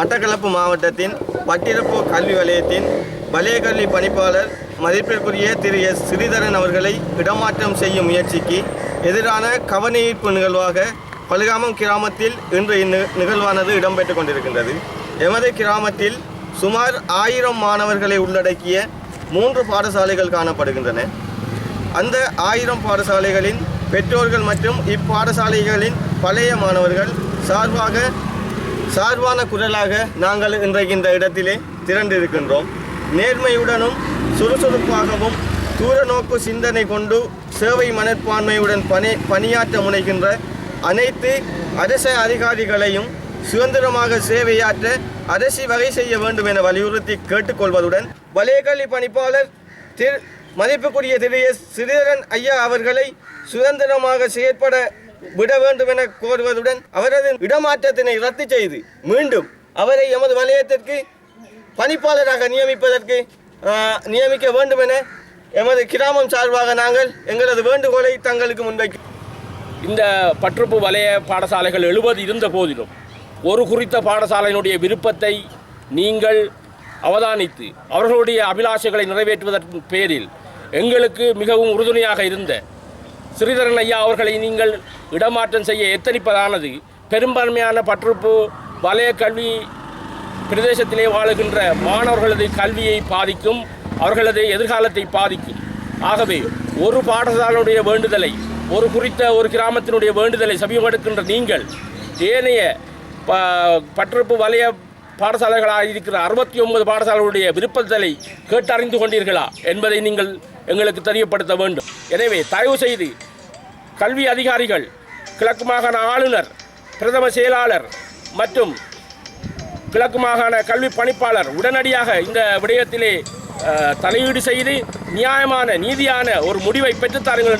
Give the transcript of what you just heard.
மட்டக்களப்பு மாவட்டத்தின் பட்டிரப்பு கல்வி வலயத்தின் வலய கல்வி பணிப்பாளர் மதிப்பிற்குரிய திரு எஸ். ஸ்ரீதரன் அவர்களை இடமாற்றம் செய்யும் முயற்சிக்கு எதிரான கவனஈர்ப்பு நிகழ்வாக பல்காமம் கிராமத்தில் இன்று இந்நு நிகழ்வானது இடம்பெற்றுக் கொண்டிருக்கின்றது. எமது கிராமத்தில் சுமார் ஆயிரம் மாணவர்களை உள்ளடக்கிய மூன்று பாடசாலைகள் காணப்படுகின்றன. அந்த ஆயிரம் பாடசாலைகளின் பெற்றோர்கள் மற்றும் இப்பாடசாலைகளின் பழைய மாணவர்கள் சார்பாக சார்பான குரலாக நாங்கள் இன்றைக்கு இந்த இடத்திலே திரண்டிருக்கின்றோம். நேர்மையுடனும் சுறுசுறுப்பாகவும் தூர நோக்கு சிந்தனை கொண்டு சேவை மனப்பான்மையுடன் பணி பணியாற்ற முனைகின்ற அனைத்து அரச அதிகாரிகளையும் சுதந்திரமாக சேவையாற்ற அரசி வகை செய்ய வேண்டும் என வலியுறுத்தி கேட்டுக்கொள்வதுடன் வலயக்கல்வி பணிப்பாளர் திரு மதிப்புக்குரிய திரு எஸ். ஸ்ரீதரன் ஐயா அவர்களை சுதந்திரமாக செயற்பட விட வேண்டும் என கோருவதுடன் அவரது இடமாற்றத்தினை ரத்து செய்து மீண்டும் அவரை எமது வலயத்திற்கு பணிப்பாளராக நியமிப்பதற்கு நியமிக்க வேண்டும் என எமது கிராமம் சார்பாக நாங்கள் எங்களது வேண்டுகோளை தங்களுக்கு முன்வைக்கும் இந்த பற்றுப்பு வலய பாடசாலைகள் எழுபது இருந்த போதிலும் ஒரு குறித்த பாடசாலையினுடைய விருப்பத்தை நீங்கள் அவதானித்து அவர்களுடைய அபிலாஷைகளை நிறைவேற்றுவதற்கு பேரில் எங்களுக்கு மிகவும் உறுதுணையாக இருந்த ஸ்ரீதரன் ஐயா அவர்களை நீங்கள் இடமாற்றம் செய்ய எத்தனிப்பதானது? பெரும்பான்மையான பற்றுப்பு வலய கல்வி பிரதேசத்திலே வாழுகின்ற மாணவர்களது கல்வியை பாதிக்கும் அவர்களது எதிர்காலத்தை பாதிக்கும். ஆகவே ஒரு பாடசாலையுடைய வேண்டுதலை ஒரு குறித்த ஒரு கிராமத்தினுடைய வேண்டுதலை சமீபடுக்கின்ற நீங்கள் ஏனைய ப பற்றுப்பு வலய பாடசாலைகளாக இருக்கிற அறுபத்தி ஒன்பது பாடசாலைகளுடைய விருப்பத்தலை கேட்டறிந்து கொண்டீர்களா என்பதை நீங்கள் எங்களுக்கு தெரியப்படுத்த வேண்டும். எனவே தயவு செய்து கல்வி அதிகாரிகள் கிழக்கு மாகாண ஆளுநர் பிரதம செயலாளர் மற்றும் கிழக்கு மாகாண கல்வி பணிப்பாளர் உடனடியாக இந்த விடயத்திலே தலையீடு செய்து நியாயமான நீதியான ஒரு முடிவை பெற்றுத்தாருங்கள்